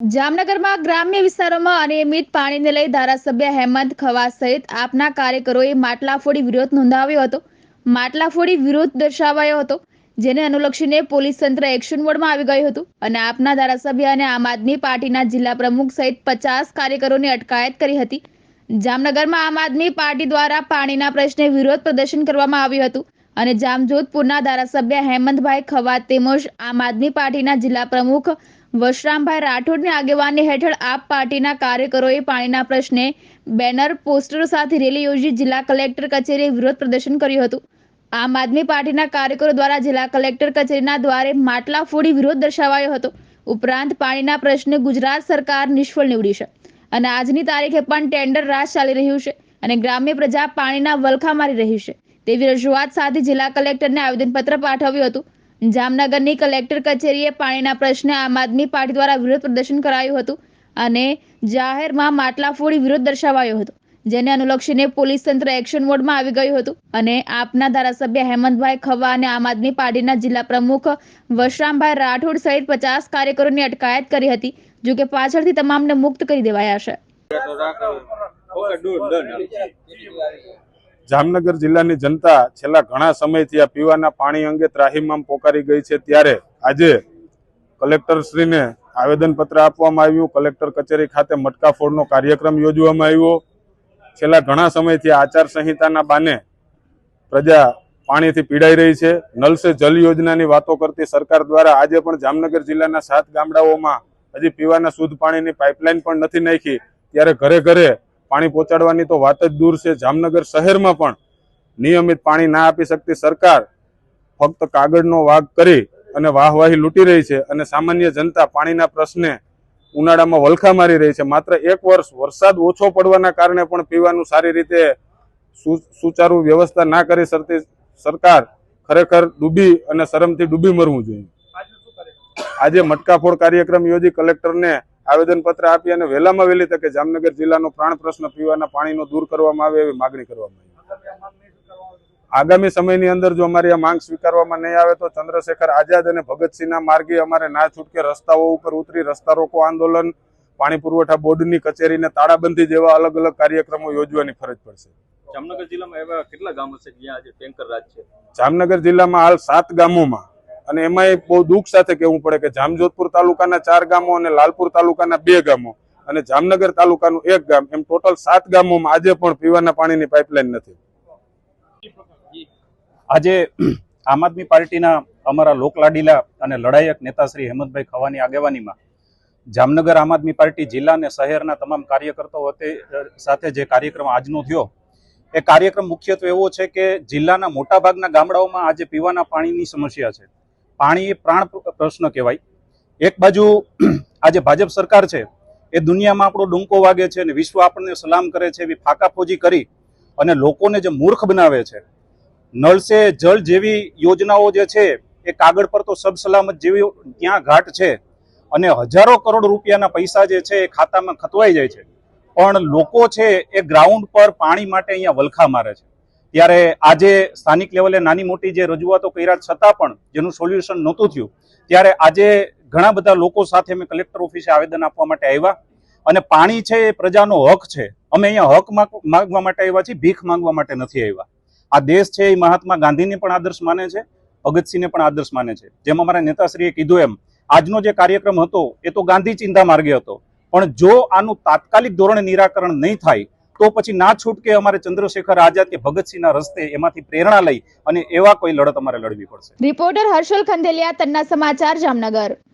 જામનગરમાં ગ્રામ્ય વિસ્તારોમાં અનિયમિત પાણીને લઈ ધારાસભ્ય હેમંત ખવા સહિત આપના કાર્યકરોએ માટલા ફોડી વિરોધ નોંધાવ્યો હતો. માટલા ફોડી વિરોધ દર્શાવાયો હતો, જેને અનુલક્ષીને પોલીસ તંત્ર એક્શન મોડમાં આવી ગયું હતું અને આપના ધારાસભ્ય અને આમ આદમી પાર્ટીના જિલ્લા પ્રમુખ સહિત પચાસ કાર્યકરોની અટકાયત કરી હતી. જામનગરમાં આમ આદમી પાર્ટી દ્વારા પાણીના પ્રશ્ને વિરોધ પ્રદર્શન કરવામાં આવ્યું હતું અને જામજોધપુરના ધારાસભ્ય હેમંતભાઈ ખવા તેમજ આમ આદમી પાર્ટીના જિલ્લા પ્રમુખ વશરામભાઈ રાઠોડની આગેવાની હેઠળ આપ પાર્ટીના કાર્યકરોએ પાણીના પ્રશ્ને બેનર, પોસ્ટરો સાથે રેલી યોજી જિલ્લા કલેક્ટર કચેરીએ વિરોધ પ્રદર્શન કર્યું હતું. આમ આદમી પાર્ટીના કાર્યકરો દ્વારા જિલ્લા કલેક્ટર કચેરીના દ્વારે માટલા ફોડી વિરોધ દર્શાવાયો હતો. ઉપરાંત પાણીના પ્રશ્ને ગુજરાત સરકાર નિષ્ફળ નીવડી છે. અને આજની તારીખે પણ ટેન્ડર રાજ ચાલી રહ્યું છે અને ગ્રામ્ય પ્રજા પાણીના વલખા મારી રહી છે. તેવી રજૂઆત સાથે જિલ્લા કલેક્ટરને આવેદનપત્ર પાઠવ્યું હતું. જામનગરની કલેક્ટર કચેરીએ પાણીના પ્રશ્ને આમ આદમી પાર્ટી દ્વારા વિરોધ પ્રદર્શન કરાયું હતું અને જાહેરમાં માટલા ફોડી વિરોધ દર્શાવાયો હતો, જેને અનુલક્ષીને પોલીસ તંત્ર એક્શન મોડમાં આવી ગયું હતું અને આપના ધારાસભ્ય હેમંતભાઈ ખવા અને આમ આદમી પાર્ટીના જિલ્લા પ્રમુખ વશરામભાઈ રાઠોડ સહિત પચાસ કાર્યકરોની અટકાયત કરી હતી, જો કે પાછળથી તમામને મુક્ત કરી દેવાયા છે. જામનગર જિલ્લાની જનતા છેલ્લા ઘણા સમયથી આ પીવાના પાણી અંગે ત્રાહિમામ પોકારી ગઈ છે ત્યારે આજે કલેક્ટરશ્રીને આવેદનપત્ર આપવામાં આવ્યું. કલેક્ટર કચેરી ખાતે મટકાફોડનો કાર્યક્રમ યોજવામાં આવ્યો. છેલ્લા ઘણા સમયથી આચાર સંહિતાના બાને પ્રજા પાણીથી પીડાઈ રહી છે. નલ સે જલ યોજનાની વાતો કરતી સરકાર દ્વારા આજે પણ જામનગર જિલ્લાના સાત ગામડાઓમાં હજી પીવાના શુદ્ધ પાણીની પાઇપલાઇન પણ નથી નાખી. ત્યારે ઘરે ઘરે પાણી પહોંચાડવાની તો વાત જ દૂર છે. જામનગર શહેરમાં પણ નિયમિત પાણી ના આપી શકતી સરકાર ફક્ત કાગળનો વાગ કરી અને વાહવાહી લૂંટી રહી છે અને સામાન્ય જનતા પાણીના પ્રશ્ને ઉનાળામાં વલખા મારી રહી છે. માત્ર એક વર્ષ વરસાદ ઓછો પડવાના કારણે પણ પીવાનું સારી રીતે સુચારુ વ્યવસ્થા ના કરી શકતી સરકાર ખરેખર ડૂબી અને શરમથી ડૂબી મરવું જોઈએ. આજે મટકાફોડ કાર્યક્રમ યોજી કલેક્ટરને આવેદનપત્ર આપી અને વહેલામાં વહેલી તકે જામનગર જિલ્લાનો પ્રાણ પ્રશ્ન પીવાના પાણીનો દૂર કરવામાં આવે એવી માગણી કરવામાં આવી. આગામી સમયની અંદર જો અમારી આ માંગ સ્વીકારવામાં નહીં આવે તો ચંદ્રશેખર આઝાદ અને ભગતસિંહના માર્ગે અમારે ના છૂટકે રસ્તાઓ ઉપર ઉતરી રસ્તા રોકો આંદોલન પાણી પુરવઠા બોર્ડની કચેરીને તાળાબંધી જેવા અલગ અલગ કાર્યક્રમો યોજવાની ફરજ પડશે. જામનગર જિલ્લામાં એવા કેટલા ગામો છે જ્યાં આજે ટેન્કર રાજ છે? જામનગર જિલ્લામાં હાલ સાત ગામોમાં અને એમાંય બહુ દુઃખ સાથે કહેવું પડે કે જામજોધપુર તાલુકાના ચાર ગામો અને લાલપુર તાલુકાના બે ગામો અને જામનગર તાલુકાનું એક ગામ. એમ ટોટલ સાત ગામોમાં આજે પણ પીવાના પાણીની પાઇપલાઇન નથી. આજે આમ આદમી પાર્ટીના અમારા લોકલાડીલા અને લડાયક નેતા શ્રી હેમંતભાઈ ખવાની આગેવાનીમાં જામનગર આમ આદમી પાર્ટી જિલ્લા અને શહેરના તમામ કાર્યકર્તાઓ સાથે જે કાર્યક્રમ આજનો થયો, એ કાર્યક્રમ મુખ્યત્વે એવો છે કે જિલ્લાના મોટાભાગના ગામડાઓમાં આજે પીવાના પાણીની સમસ્યા છે. પાણી એ પ્રાણ પ્રશ્ન કહેવાય. એક બાજુ આજે ભાજપ સરકાર છે, એ દુનિયામાં આપણો ડુંકો વાગે છે અને વિશ્વ આપણને સલામ કરે છે એવી ફાકાફોજી કરી અને લોકોને જે મૂર્ખ બનાવે છે. નળ સે જળ જેવી યોજનાઓ જે છે, એ કાગળ પર તો સબ સલામત જેવી ત્યાં ઘાટ છે અને હજારો કરોડ રૂપિયાના પૈસા જે છે, એ ખાતામાં ખતવાઈ જાય છે. પણ લોકો છે, એ ગ્રાઉન્ડ પર પાણી માટે અહીંયા વલખા મારે છે. ત્યારે આજે સ્થાનિક લેવલે નાની મોટી જે રજૂઆતો કર્યા છતાં પણ જેનું સોલ્યુશન નહોતું થયું, ત્યારે આજે ઘણા બધા લોકો સાથે અમે કલેક્ટર ઓફિસે આવેદન આપવા માટે આવ્યા. અને પાણી છે એ પ્રજાનો હક છે. અમે અહીંયા હક માંગ- માંગવા માટે આવ્યા છીએ, ભીખ માંગવા માટે નથી આવ્યા. આ દેશ છે એ મહાત્મા ગાંધીને પણ આદર્શ માને છે, ભગતસિંહને પણ આદર્શ માને છે. જેમ અમારા નેતાશ્રીએ કીધું એમ, આજનો જે કાર્યક્રમ હતો એ તો ગાંધી ચિંતા માર્ગે હતો. પણ જો આનું તાત્કાલિક ધોરણે નિરાકરણ નહીં થાય તો પછી ના છૂટકે અમારે ચંદ્રશેખર આઝાદ કે ભગતસિંહના રસ્તે એમાંથી પ્રેરણા લઈ અને એવા કોઈ લડત અમારે લડવી પડશે. રિપોર્ટર હર્ષલ ખંડેલિયા તન્ના સમાચાર જામનગર.